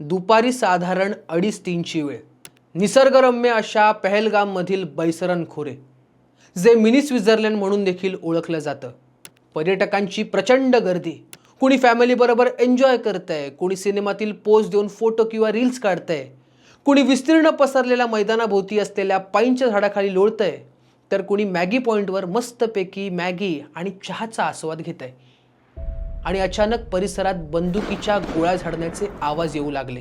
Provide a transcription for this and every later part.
दुपारी साधारण अडीच तीनची वेळ. निसर्गरम्य अशा पहलगाममधील बैसरन खोरे जे मिनी स्वित्झर्लंड म्हणून देखील ओळखलं जातं. पर्यटकांची प्रचंड गर्दी. कुणी फॅमिलीबरोबर एन्जॉय करतंय कुणी सिनेमातील पोज देऊन फोटो किंवा रील्स काढतंय कुणी विस्तीर्ण पसरलेल्या मैदानाभोवती असलेल्या पाईनच्या झाडाखाली लोळतंय तर कुणी मॅगी पॉईंटवर मस्तपैकी मॅगी आणि चहाचा आस्वाद घेत आहे आणि अचानक परिसरात बंदुकीच्या गोळ्या झाडण्याचे आवाज येऊ लागले.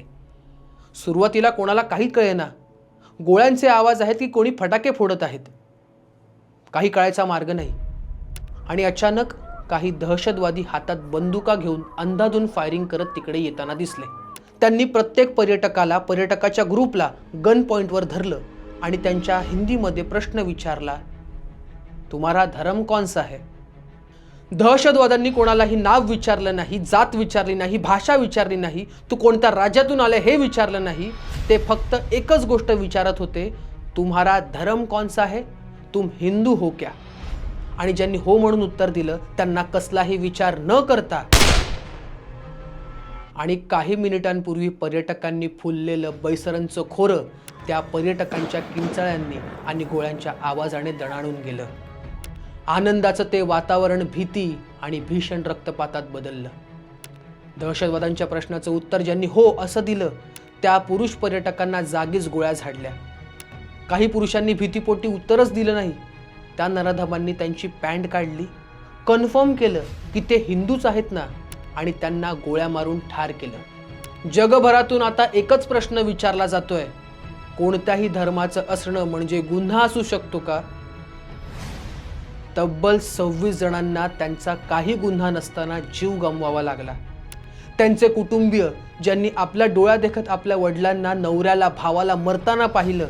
सुरुवातीला कोणाला काही कळेना. गोळ्यांचे आवाज आहेत की कोणी फटाके फोडत आहेत? काही कळायचा मार्ग नाही. आणि अचानक काही दहशतवादी हातात बंदुका घेऊन अंधाधून फायरिंग करत तिकडे येताना दिसले. त्यांनी प्रत्येक पर्यटकाला पर्यटकाच्या ग्रुपला गन पॉईंटवर धरलं आणि त्यांच्या हिंदीमध्ये प्रश्न विचारला तुम्हारा धर्म कौन सा है? दहशतवाद्यांनी कोणालाही नाव विचारलं नाही जात विचारली नाही भाषा विचारली नाही तू कोणत्या राज्यातून आले हे विचारलं नाही ते फक्त एकच गोष्ट विचारत होते तुम्हारा धर्म कोणसा आहे तुम हिंदू हो क्या? आणि ज्यांनी हो म्हणून उत्तर दिलं त्यांना कसलाही विचार न करता आणि काही मिनिटांपूर्वी पर्यटकांनी फुललेलं बैसरांचं खोरं त्या पर्यटकांच्या किंचाळ्यांनी आणि गोळ्यांच्या आवाजाने दणाणून गेलं. आनंदाचं ते वातावरण भीती आणि भीषण रक्तपातात बदललं. दहशतवाद्यांच्या प्रश्नाचं उत्तर ज्यांनी हो असं दिलं त्या पुरुष पर्यटकांना जागीच गोळ्या झाडल्या. काही पुरुषांनी भीतीपोटी उत्तरच दिलं नाही. त्या नराधमांनी त्यांची पॅन्ट काढली कन्फर्म केलं की ते हिंदूच आहेत ना आणि त्यांना गोळ्या मारून ठार केलं. जगभरातून आता एकच प्रश्न विचारला जातोय कोणत्याही धर्माचं असणं म्हणजे गुन्हा असू शकतो का? तब्बल सव्वीस जणांना त्यांचा काही गुन्हा नसताना जीव गमवावा लागला. त्यांचे कुटुंबीय ज्यांनी आपल्या डोळ्या देखत आपल्या वडिलांना नवऱ्याला भावाला मरताना पाहिलं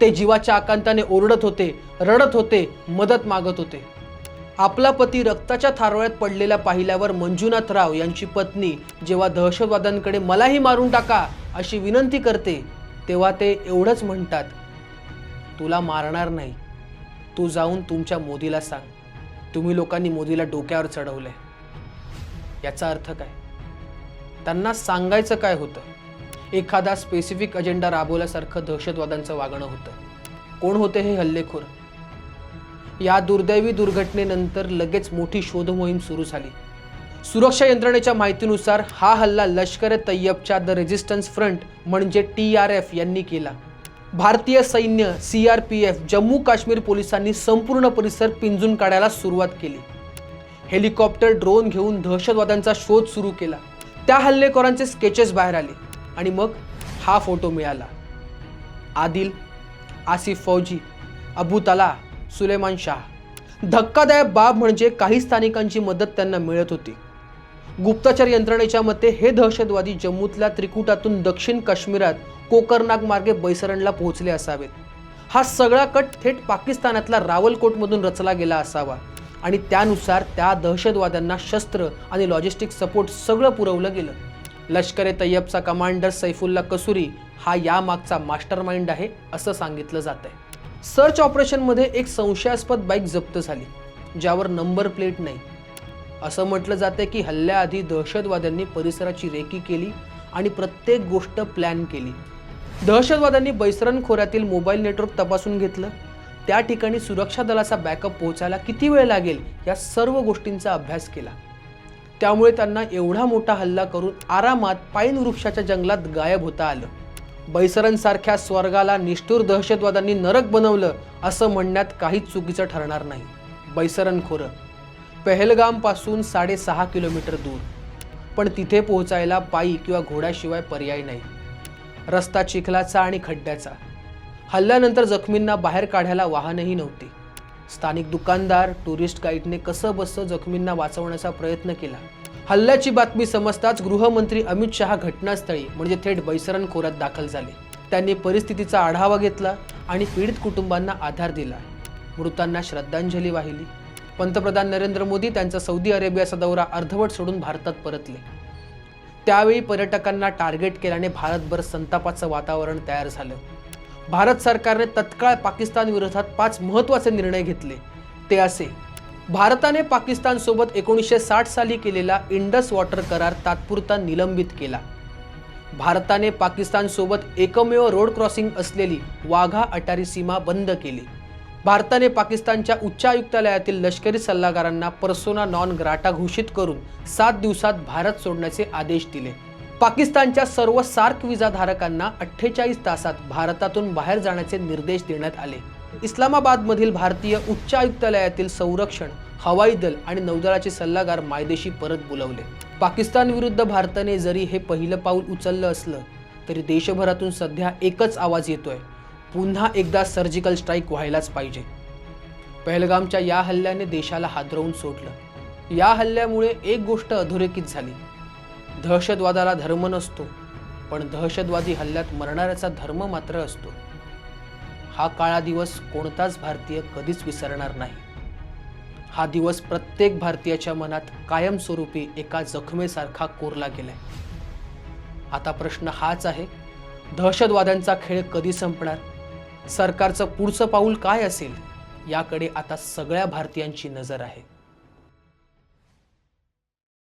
ते जीवाच्या आकांताने ओरडत होते रडत होते मदत मागत होते. आपला पती रक्ताच्या थारोळ्यात पडलेला पाहिल्यावर मंजुनाथ राव यांची पत्नी जेव्हा दहशतवाद्यांकडे मलाही मारून टाका अशी विनंती करते तेव्हा ते एवढंच म्हणतात तुला मारणार नाही. तू जाऊन तुमच्या मोदीला सांग. तुम्ही लोकांनी मोदीला डोक्यावर चढवलंय. याचा अर्थ काय? त्यांना सांगायचं काय होतं? एखादा स्पेसिफिक अजेंडा राबवल्यासारखं दहशतवाद्यांचं वागणं होतं. कोण होते हे हल्लेखोर? या दुर्दैवी दुर्घटनेनंतर लगेच मोठी शोध मोहीम सुरू झाली. सुरक्षा यंत्रणेच्या माहितीनुसार हा हल्ला लष्कर ए तय्यबच्या द रेजिस्टन्स फ्रंट म्हणजे टी आर एफ यांनी केला. भारतीय सैन्य C R P F Jammu Kashmir पोलिसांनी संपूर्ण परिसर पिंजून काढायला सुरुवात केली. हेलिकॉप्टर ड्रोन घेऊन दहशतवाद्यांचा शोध सुरू केला. त्या हल्लेखोरांचे स्केचेस बाहेर आले आणि मग हा फोटो मिळाला. आदिल आसिफ फौजी अबू तला सुलेमान शाह. धक्कादायक बाब म्हणजे काही स्थानिकांची मदत त्यांना मिळत होती. गुप्तचर यंत्रणेच्या मते हे दहशतवादी जम्मूतल्या त्रिकुटातून दक्षिण काश्मीरात कोकरनाग मार्गे बैसरणला पोहोचले असावेत. हा सगळा कट थेट पाकिस्तानातला रावलकोटमधून रचला गेला असावा आणि त्यानुसार त्या दहशतवाद्यांना शस्त्र आणि लॉजिस्टिक सपोर्ट सगळं पुरवलं गेलं. लष्कर ए तय्यबचा कमांडर सैफुल्ला कसुरी हा यामागचा मास्टर माइंड आहे असं सांगितलं जात आहे सर्च ऑपरेशनमध्ये एक संशयास्पद बाईक जप्त झाली ज्यावर नंबर प्लेट नाही. असं म्हटलं जातं की हल्ल्याआधी दहशतवाद्यांनी परिसराची रेकी केली आणि प्रत्येक गोष्ट प्लॅन केली. दहशतवाद्यांनी बैसरण खोऱ्यातील मोबाईल नेटवर्क तपासून घेतलं. त्या ठिकाणी सुरक्षा दलाचा बॅकअप पोहोचायला किती वेळ लागेल या सर्व गोष्टींचा अभ्यास केला. त्यामुळे त्यांना एवढा मोठा हल्ला करून आरामात पाईन वृक्षाच्या जंगलात गायब होता आलं. बैसरनसारख्या स्वर्गाला निष्ठूर दहशतवाद्यांनी नरक बनवलं असं म्हणण्यात काहीच चुकीचं ठरणार नाही. बैसरण खोरं. पहलगामपासून साडेसहा किलोमीटर दूर. पण तिथे पोहोचायला पायी किंवा घोड्याशिवाय पर्याय नाही. रस्ता चिखलाचा आणि खड्ड्याचा. हल्ल्यानंतर जखमींना बाहेर काढायला वाहनही नव्हती. स्थानिक दुकानदार टुरिस्ट गाईडने कसं बसं जखमींना वाचवण्याचा प्रयत्न केला. हल्ल्याची बातमी समजताच गृहमंत्री अमित शहा घटनास्थळी म्हणजे थेट बैसरन खोऱ्यात दाखल झाले. त्यांनी परिस्थितीचा आढावा घेतला आणि पीडित कुटुंबांना आधार दिला. मृतांना श्रद्धांजली वाहिली. पंतप्रधान नरेंद्र मोदी त्यांचा सौदी अरेबियाचा दौरा अर्धवट सोडून भारतात परतले. त्यावेळी पर्यटकांना टार्गेट केल्याने भारतभर संतापाचं वातावरण तयार झालं. भारत सरकारने तत्काळ पाकिस्तान विरोधात पाच महत्त्वाचे निर्णय घेतले. ते असे भारताने पाकिस्तानसोबत एकोणीसशे साठ साली केलेला इंडस वॉटर करार तात्पुरता निलंबित केला. भारताने पाकिस्तानसोबत एकमेव रोड क्रॉसिंग असलेली वाघा अटारी सीमा बंद केली. भारताने पाकिस्तानच्या उच्चायुक्तालयातील लष्करी सल्लागारांना पर्सोना नॉन ग्राटा घोषित करून सात दिवसात भारत सोडण्याचे आदेश दिले. पाकिस्तानच्या सर्व सार्क विजाधारकांना अठ्ठेचाळीस तासात भारतातून बाहेर जाण्याचे निर्देश देण्यात आले. इस्लामाबादमधील भारतीय उच्चायुक्तालयातील संरक्षण हवाई दल आणि नौदलाचे सल्लागार मायदेशी परत बोलवले. पाकिस्तान विरुद्ध भारताने जरी हे पहिलं पाऊल उचललं असलं तरी देशभरातून सध्या एकच आवाज येतोय. पुन्हा एकदा सर्जिकल स्ट्राईक व्हायलाच पाहिजे. पहलगामच्या या हल्ल्याने देशाला हादरवून सोडलं. या हल्ल्यामुळे एक गोष्ट अधोरेखित झाली. दहशतवादाला धर्म नसतो पण दहशतवादी हल्ल्यात मरणाऱ्याचा धर्म मात्र असतो. हा काळा दिवस कोणताच भारतीय कधीच विसरणार नाही. हा दिवस प्रत्येक भारतीयाच्या मनात कायमस्वरूपी एका जखमेसारखा कोरला गेलाय. आता प्रश्न हाच आहे दहशतवाद्यांचा खेळ कधी संपणार? सरकारचं पुढचं पाऊल काय असेल? याकडे आता सगळ्या भारतीयांची नजर आहे.